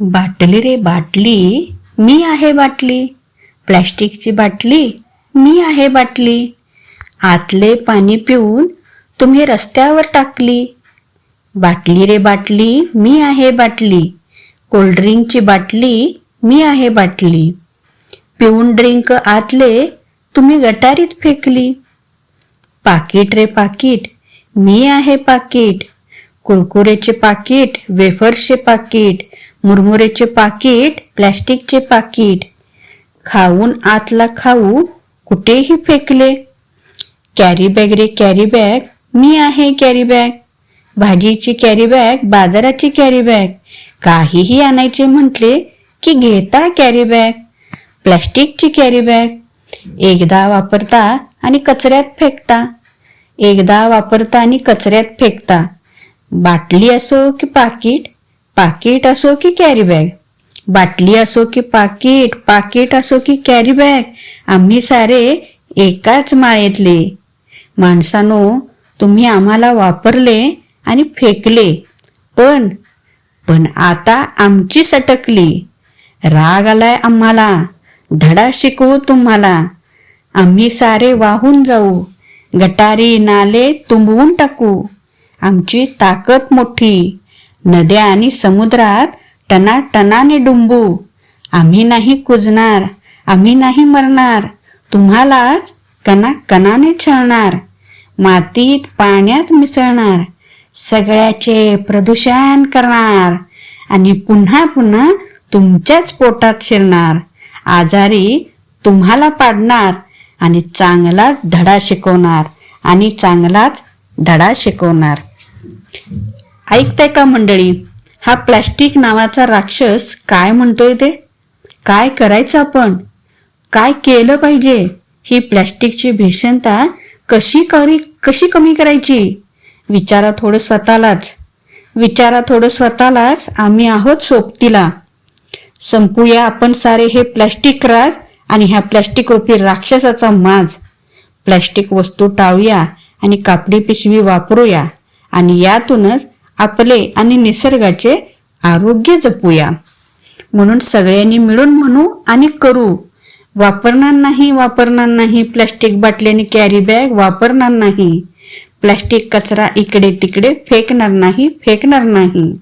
बाटली रे बाटली. मी आहे बाटली. प्लॅस्टिकची बाटली. मी आहे बाटली. आतले पाणी पिऊन तुम्ही रस्त्यावर टाकली. बाटली रे बाटली मी आहे बाटली. कोल्ड्रिंकची बाटली मी आहे बाटली. पिऊन ड्रिंक आतले तुम्ही गटारीत फेकली. पाकिट रे पाकिट मी आहे पाकिट. कुरकुरेचे पाकिट वेफर्सचे पाकिट मुरमुरेचे पाकिट प्लॅस्टिकचे पाकिट. खाऊन आतला खाऊ कुठेही फेकले. कॅरी बॅग रे कॅरी बॅग मी आहे कॅरी बॅग. भाजीची कॅरी बॅग बाजाराची कॅरी बॅग. काहीही आणायचे म्हटले की घेता कॅरी बॅग. प्लॅस्टिकची कॅरी बॅग. एकदा वापरता आणि कचऱ्यात फेकता. एकदा वापरता आणि कचऱ्यात फेकता. बाटली असो की पाकिट पाकिट असो की कॅरी बॅग बाटली असो की पाकिट पाकिट असो की कॅरी बॅग आम्ही सारे एकाच माळेतले. माणसानो तुम्ही आम्हाला वापरले आणि फेकले. पण पण आता आमची सटकली. राग आलाय आम्हाला. धडा शिकवू तुम्हाला. आम्ही सारे वाहून जाऊ. गटारी नाले तुंबवून टाकू. आमची ताकद मोठी. नद्या आणि समुद्रात टनाटनाने डुंबू. आम्ही नाही कुजणार आम्ही नाही मरणार. तुम्हालाच कना कणाने छळणार. मातीत पाण्यात मिसळणार. सगळ्याचे प्रदूषण करणार. आणि पुन्हा पुन्हा तुमच्याच पोटात शिरणार. आजारी तुम्हाला पाडणार आणि चांगलाच धडा शिकवणार आणि चांगलाच धडा शिकवणार. ऐकताय का मंडळी? हा प्लॅस्टिक नावाचा राक्षस काय म्हणतोय ते? काय करायचं आपण? काय केलं पाहिजे? ही प्लॅस्टिकची भीषणता कशी करी कशी कमी करायची? विचारा थोडं स्वतःलाच. विचारा थोडं स्वतःलाच आम्ही आहोत सोबतीला. संपूया आपण सारे हे प्लॅस्टिक राज आणि ह्या प्लॅस्टिक रूपी राक्षसाचा माज. प्लॅस्टिक वस्तू टाळूया आणि कापडी पिशवी वापरूया. आणि यातूनच आपले आणि निसर्गाचे आरोग्य जपूया. म्हणून सगळ्यांनी मिळून म्हणू आणि करू. वापरणार नाही वापरणार नाही. प्लॅस्टिक बाटली आणि कॅरी बॅग वापरणार नाही. प्लॅस्टिक कचरा इकडे तिकडे फेकणार नाही फेकणार नाही.